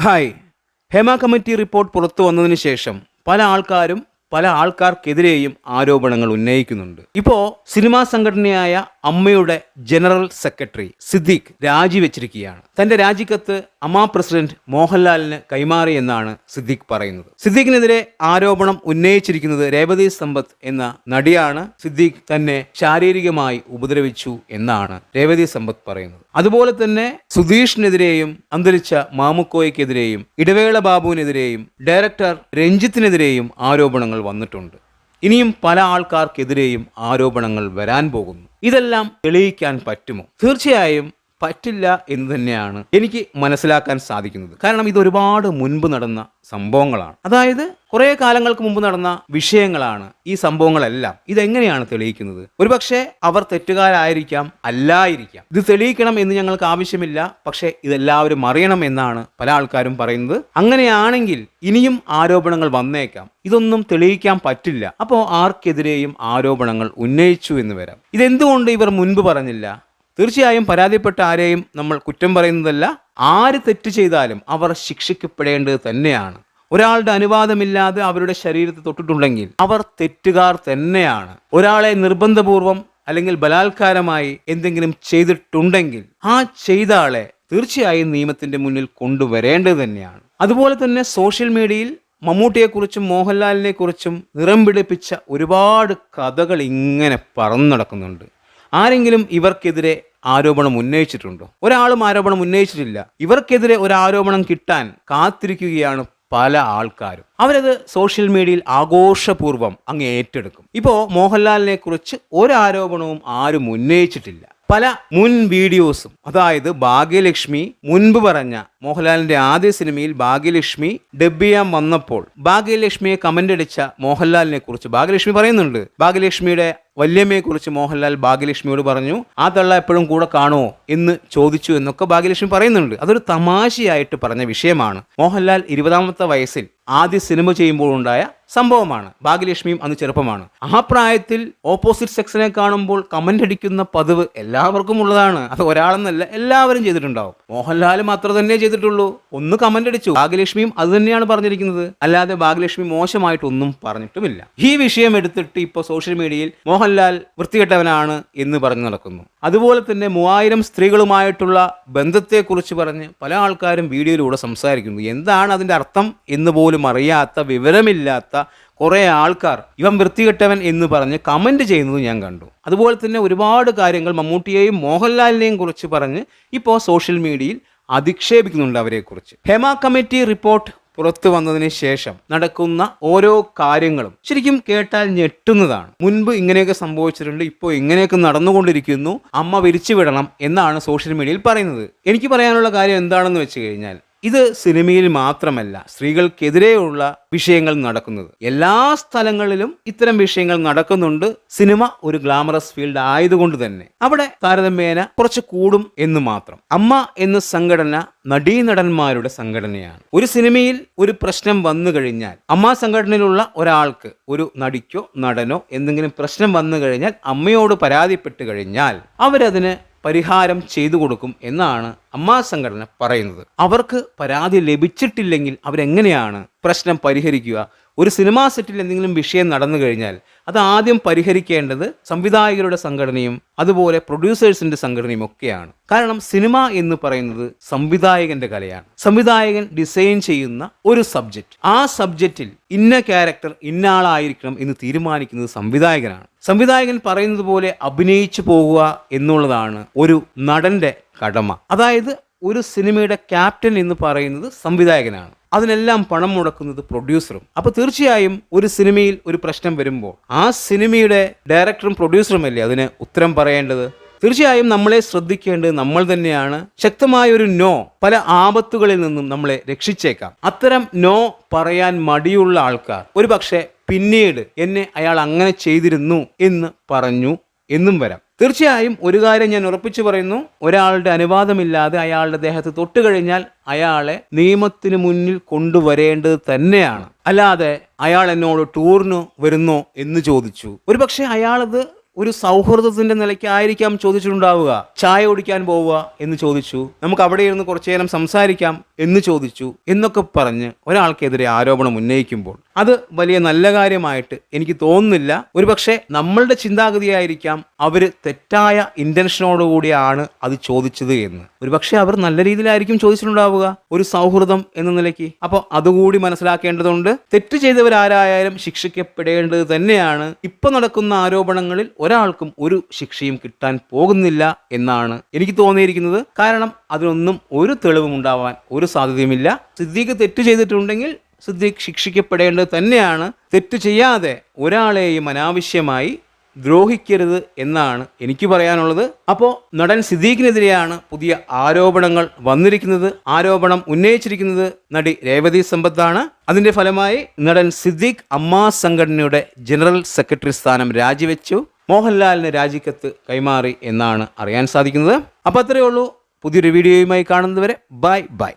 Hi. Hema committee report പുറത്തു വന്നതിന് ശേഷം പല ആൾക്കാരും പല ആൾക്കാർക്കെതിരെയും ആരോപണങ്ങൾ ഉന്നയിക്കുന്നുണ്ട്. ഇപ്പോൾ സിനിമാ സംഘടനയായ അമ്മയുടെ ജനറൽ സെക്രട്ടറി സിദ്ദീഖ് രാജിവെച്ചിരിക്കുകയാണ്. തന്റെ രാജിക്കത്ത് അമ്മ പ്രസിഡന്റ് മോഹൻലാലിന് കൈമാറി എന്നാണ് സിദ്ദീഖ് പറയുന്നത്. സിദ്ദീഖിനെതിരെ ആരോപണം ഉന്നയിച്ചിരിക്കുന്നത് രേവതി സമ്പത്ത് എന്ന നടിയാണ് സിദ്ദീഖ് തന്നെ ശാരീരികമായി ഉപദ്രവിച്ചു എന്നാണ് രേവതി സമ്പത്ത് പറയുന്നത്. അതുപോലെ തന്നെ സുധീഷിനെതിരെയും അന്തരിച്ച മാമുക്കോയ്ക്കെതിരെയും ഇടവേള ബാബുവിനെതിരെയും ഡയറക്ടർ രഞ്ജിത്തിനെതിരെയും ആരോപണങ്ങൾ വന്നിട്ടുണ്ട്. ഇനിയും പല ആൾക്കാർക്കെതിരെയും ആരോപണങ്ങൾ വരാൻ പോകുന്നു. ഇതെല്ലാം തെളിയിക്കാൻ പറ്റുമോ? തീർച്ചയായും പറ്റില്ല എന്ന് തന്നെയാണ് എനിക്ക് മനസ്സിലാക്കാൻ സാധിക്കുന്നത്. കാരണം ഇത് ഒരുപാട് മുൻപ് നടന്ന സംഭവങ്ങളാണ്. അതായത് കുറെ കാലങ്ങൾക്ക് മുമ്പ് നടന്ന വിഷയങ്ങളാണ് ഈ സംഭവങ്ങളെല്ലാം. ഇതെങ്ങനെയാണ് തെളിയിക്കുന്നത്? ഒരുപക്ഷെ അവർ തെറ്റുകാരായിരിക്കാം അല്ലായിരിക്കാം. ഇത് തെളിയിക്കണം എന്ന് ഞങ്ങൾക്ക് ആവശ്യമില്ല. പക്ഷേ ഇതെല്ലാവരും അറിയണം എന്നാണ് പല ആൾക്കാരും പറയുന്നത്. അങ്ങനെയാണെങ്കിൽ ഇനിയും ആരോപണങ്ങൾ വന്നേക്കാം. ഇതൊന്നും തെളിയിക്കാൻ പറ്റില്ല. അപ്പോൾ ആർക്കെതിരെയും ആരോപണങ്ങൾ ഉന്നയിച്ചു എന്ന് വരാം. ഇതെന്തുകൊണ്ട് ഇവർ മുൻപ് പറഞ്ഞില്ല? തീർച്ചയായും പരാതിപ്പെട്ട ആരെയും നമ്മൾ കുറ്റം പറയുന്നതല്ല ആര് തെറ്റ് ചെയ്താലും അവർ ശിക്ഷിക്കപ്പെടേണ്ടത് തന്നെയാണ്. ഒരാളുടെ അനുവാദമില്ലാതെ അവരുടെ ശരീരത്തെ തൊട്ടിട്ടുണ്ടെങ്കിൽ അവർ തെറ്റുകാർ തന്നെയാണ്. ഒരാളെ നിർബന്ധപൂർവം അല്ലെങ്കിൽ ബലാത്കാരമായി എന്തെങ്കിലും ചെയ്തിട്ടുണ്ടെങ്കിൽ ആ ചെയ്ത ആളെ തീർച്ചയായും നിയമത്തിന്റെ മുന്നിൽ കൊണ്ടുവരേണ്ടത് തന്നെയാണ്. അതുപോലെ തന്നെ സോഷ്യൽ മീഡിയയിൽ മമ്മൂട്ടിയെക്കുറിച്ചും മോഹൻലാലിനെക്കുറിച്ചും നിറം പിടിപ്പിച്ച ഒരുപാട് കഥകൾ ഇങ്ങനെ പറന്നു നടക്കുന്നുണ്ട്. ആരെങ്കിലും ഇവർക്കെതിരെ ആരോപണം ഉന്നയിച്ചിട്ടുണ്ടോ? ഒരാളും ആരോപണം ഉന്നയിച്ചിട്ടില്ല. ഇവർക്കെതിരെ ഒരു ആരോപണം കിട്ടാൻ കാത്തിരിക്കുകയാണ് പല ആൾക്കാരും. അവരത് സോഷ്യൽ മീഡിയയിൽ ആഘോഷപൂർവം അങ്ങ് ഏറ്റെടുക്കും. ഇപ്പോൾ മോഹൻലാലിനെ കുറിച്ച് ഒരാരോപണവും ആരും ഉന്നയിച്ചിട്ടില്ല. പല മുൻ വീഡിയോസും. അതായത് ഭാഗ്യലക്ഷ്മി മുൻപ് പറഞ്ഞ മോഹൻലാലിന്റെ ആദ്യ സിനിമയിൽ ഭാഗ്യലക്ഷ്മി ഡബ് ചെയ്യാൻ വന്നപ്പോൾ ഭാഗ്യലക്ഷ്മിയെ കമന്റ് അടിച്ച മോഹൻലാലിനെ കുറിച്ച് ഭാഗ്യലക്ഷ്മി പറയുന്നുണ്ട്. ഭാഗ്യലക്ഷ്മിയുടെ വല്യമ്മയെ കുറിച്ച് മോഹൻലാൽ ഭാഗ്യലക്ഷ്മിയോട് പറഞ്ഞു ആ തള്ള എപ്പോഴും കൂടെ കാണുമോ എന്ന് ചോദിച്ചു എന്നൊക്കെ ഭാഗ്യലക്ഷ്മി പറയുന്നുണ്ട്. അതൊരു തമാശയായിട്ട് പറഞ്ഞ വിഷയമാണ്. മോഹൻലാൽ ഇരുപതാമത്തെ വയസ്സിൽ ആദ്യ സിനിമ ചെയ്യുമ്പോൾ ഉണ്ടായ സംഭവമാണ്. ഭാഗ്യലക്ഷ്മിയും അന്ന് ചെറുപ്പമാണ്. ആ പ്രായത്തിൽ ഓപ്പോസിറ്റ് സെക്സിനെ കാണുമ്പോൾ കമന്റ് അടിക്കുന്ന പതിവ് എല്ലാവർക്കും ഉള്ളതാണ്. അത് ഒരാളെന്നല്ല എല്ലാവരും ചെയ്തിട്ടുണ്ടാവും. മോഹൻലാൽ മാത്രം തന്നെ ചെയ്തിട്ടുള്ളൂ. ഒന്ന് കമന്റ് അടിച്ചു. ഭാഗ്യലക്ഷ്മിയും അത് തന്നെയാണ് പറഞ്ഞിരിക്കുന്നത്. അല്ലാതെ ഭാഗ്യലക്ഷ്മി മോശമായിട്ടൊന്നും പറഞ്ഞിട്ടുമില്ല. ഈ വിഷയം എടുത്തിട്ട് ഇപ്പോൾ സോഷ്യൽ മീഡിയയിൽ മോഹൻലാൽ വൃത്തികെട്ടവനാണ് എന്ന് പറഞ്ഞു നടക്കുന്നു. അതുപോലെ തന്നെ മൂവായിരം സ്ത്രീകളുമായിട്ടുള്ള ബന്ധത്തെക്കുറിച്ച് പറഞ്ഞ് പല ആൾക്കാരും വീഡിയോയിലൂടെ സംസാരിക്കുന്നു. എന്താണ് അതിന്റെ അർത്ഥം എന്ന് പോലും അറിയാത്ത വിവരമില്ലാത്ത കുറേ ആൾക്കാർ ഇവൻ വൃത്തികെട്ടവൻ എന്ന് പറഞ്ഞ് കമന്റ് ചെയ്യുന്നത് ഞാൻ കണ്ടു. അതുപോലെ തന്നെ ഒരുപാട് കാര്യങ്ങൾ മമ്മൂട്ടിയെയും മോഹൻലാലിനെയും കുറിച്ച് പറഞ്ഞ് ഇപ്പോൾ സോഷ്യൽ മീഡിയയിൽ അധിക്ഷേപിക്കുന്നുണ്ട് അവരെക്കുറിച്ച്. ഹെമ കമ്മിറ്റി റിപ്പോർട്ട് പുറത്തു വന്നതിന് ശേഷം നടക്കുന്ന ഓരോ കാര്യങ്ങളും ശരിക്കും കേട്ടാൽ ഞെട്ടുന്നതാണ്. മുൻപ് ഇങ്ങനെയൊക്കെ സംഭവിച്ചിട്ടുണ്ട് ഇപ്പോൾ ഇങ്ങനെയൊക്കെ നടന്നുകൊണ്ടിരിക്കുന്നു അമ്മ വിരിച്ചു വിടണം എന്നാണ് സോഷ്യൽ മീഡിയയിൽ പറയുന്നത്. എനിക്ക് പറയാനുള്ള കാര്യം എന്താണെന്ന് വെച്ച് കഴിഞ്ഞാൽ ഇത് സിനിമയിൽ മാത്രമല്ല സ്ത്രീകൾക്കെതിരെയുള്ള വിഷയങ്ങൾ നടക്കുന്നത്. എല്ലാ സ്ഥലങ്ങളിലും ഇത്തരം വിഷയങ്ങൾ നടക്കുന്നുണ്ട്. സിനിമ ഒരു ഗ്ലാമറസ് ഫീൽഡ് ആയതുകൊണ്ട് തന്നെ. അവിടെ താരതമ്യേന കുറച്ച് കൂടും എന്ന് മാത്രം. അമ്മ എന്ന സംഘടന നടീനടന്മാരുടെ സംഘടനയാണ്. ഒരു സിനിമയിൽ ഒരു പ്രശ്നം വന്നു കഴിഞ്ഞാൽ അമ്മ സംഘടനയിലുള്ള ഒരാൾക്ക് ഒരു നടിക്കോ നടനോ എന്തെങ്കിലും പ്രശ്നം വന്നു കഴിഞ്ഞാൽ അമ്മയോട് പരാതിപ്പെട്ട് കഴിഞ്ഞാൽ അവരതിന് പരിഹാരം ചെയ്തു കൊടുക്കും എന്നാണ് അമ്മാ സംഘടന പറയുന്നത്. അവർക്ക് പരാതി ലഭിച്ചിട്ടില്ലെങ്കിൽ അവരെങ്ങനെയാണ് പ്രശ്നം പരിഹരിക്കുക? ഒരു സിനിമാ സെറ്റിൽ എന്തെങ്കിലും വിഷയം നടന്നു കഴിഞ്ഞാൽ അത് ആദ്യം പരിഹരിക്കേണ്ടത് സംവിധായകരുടെ സംഘടനയും അതുപോലെ പ്രൊഡ്യൂസേഴ്സിന്റെ സംഘടനയും ഒക്കെയാണ്. കാരണം സിനിമ എന്ന് പറയുന്നത് സംവിധായകന്റെ കലയാണ്. സംവിധായകൻ ഡിസൈൻ ചെയ്യുന്ന ഒരു സബ്ജക്റ്റ് ആ സബ്ജക്റ്റിൽ ഇന്ന ക്യാരക്ടർ ഇന്ന ആളായിരിക്കണം എന്ന് തീരുമാനിക്കുന്നത് സംവിധായകനാണ്. സംവിധായകൻ പറയുന്നത് പോലെ അഭിനയിച്ചു പോകുക എന്നുള്ളതാണ് ഒരു നടന്റെ കടമ. അതായത് ഒരു സിനിമയുടെ ക്യാപ്റ്റൻ എന്ന് പറയുന്നത് സംവിധായകനാണ്. അതിനെല്ലാം പണം മുടക്കുന്നത് പ്രൊഡ്യൂസറും അപ്പോൾ തീർച്ചയായും ഒരു സിനിമയിൽ ഒരു പ്രശ്നം വരുമ്പോൾ ആ സിനിമയുടെ ഡയറക്ടറും പ്രൊഡ്യൂസറും അല്ലേ അതിന് ഉത്തരം പറയേണ്ടത്? തീർച്ചയായും നമ്മളെ ശ്രദ്ധിക്കേണ്ടത് നമ്മൾ തന്നെയാണ്. ശക്തമായ ഒരു നോ പല ആപത്തുകളിൽ നിന്നും നമ്മളെ രക്ഷിച്ചേക്കാം. അത്തരം നോ പറയാൻ മടിയുള്ള ആൾക്കാർ ഒരു പിന്നീട് എന്നെ അയാൾ അങ്ങനെ ചെയ്തിരുന്നു എന്ന് പറഞ്ഞു എന്നും വരാം. തീർച്ചയായും ഒരു കാര്യം ഞാൻ ഉറപ്പിച്ചു പറയുന്നു. ഒരാളുടെ അനുവാദമില്ലാതെ അയാളുടെ ദേഹത്ത് തൊട്ട് കഴിഞ്ഞാൽ അയാളെ നിയമത്തിന് മുന്നിൽ കൊണ്ടുവരേണ്ടത് തന്നെയാണ്. അല്ലാതെ അയാൾ എന്നോട് ടൂറിന് വരുന്നോ എന്ന് ചോദിച്ചു. ഒരുപക്ഷെ അയാളത് ഒരു സൗഹൃദത്തിന്റെ നിലയ്ക്കായിരിക്കാം ചോദിച്ചിട്ടുണ്ടാവുക. ചായ കുടിക്കാൻ പോവുക എന്ന് ചോദിച്ചു. നമുക്ക് അവിടെ ഇരുന്ന് കുറച്ചു നേരം സംസാരിക്കാം എന്ന് ചോദിച്ചു എന്നൊക്കെ പറഞ്ഞ് ഒരാൾക്കെതിരെ ആരോപണം ഉന്നയിക്കുമ്പോൾ അത് വലിയ നല്ല കാര്യമായിട്ട് എനിക്ക് തോന്നുന്നില്ല. ഒരുപക്ഷെ നമ്മളുടെ ചിന്താഗതിയായിരിക്കാം അവർ തെറ്റായ ഇന്റൻഷനോടുകൂടിയാണ് അത് ചോദിച്ചത് എന്ന്. ഒരുപക്ഷെ അവർ നല്ല രീതിയിലായിരിക്കും ചോദിച്ചിട്ടുണ്ടാവുക ഒരു സൗഹൃദം എന്ന നിലയ്ക്ക്. അപ്പോൾ അതുകൂടി മനസ്സിലാക്കേണ്ടതുണ്ട്. തെറ്റ് ചെയ്തവരാരായാലും ശിക്ഷിക്കപ്പെടേണ്ടത് തന്നെയാണ്. ഇപ്പൊ നടക്കുന്ന ആരോപണങ്ങളിൽ ഒരാൾക്കും ഒരു ശിക്ഷയും കിട്ടാൻ പോകുന്നില്ല എന്നാണ് എനിക്ക് തോന്നിയിരിക്കുന്നത്. കാരണം അതിനൊന്നും ഒരു തെളിവും ഉണ്ടാവാൻ ഒരു സാധ്യതയുമില്ല. സിദ്ദീഖ് തെറ്റ് ചെയ്തിട്ടുണ്ടെങ്കിൽ സിദ്ദീഖ് ശിക്ഷിക്കപ്പെടേണ്ടത് തന്നെയാണ്. തെറ്റ് ചെയ്യാതെ ഒരാളെയും അനാവശ്യമായി ദ്രോഹിക്കരുത് എന്നാണ് എനിക്ക് പറയാനുള്ളത്. അപ്പോൾ നടൻ സിദ്ദീഖിനെതിരെയാണ് പുതിയ ആരോപണങ്ങൾ വന്നിരിക്കുന്നത്. ആരോപണം ഉന്നയിച്ചിരിക്കുന്നത് നടി രേവതി സമ്പത്താണ്. അതിന്റെ ഫലമായി നടൻ സിദ്ദീഖ് അമ്മാ സംഘടനയുടെ ജനറൽ സെക്രട്ടറി സ്ഥാനം രാജിവെച്ചു. മോഹൻലാലിന് രാജിക്കത്ത് കൈമാറി എന്നാണ് അറിയാൻ സാധിക്കുന്നത്. അപ്പോൾ അത്രയേ ഉള്ളൂ. പുതിയൊരു വീഡിയോയുമായി കാണുന്നതുവരെ ബൈ ബൈ.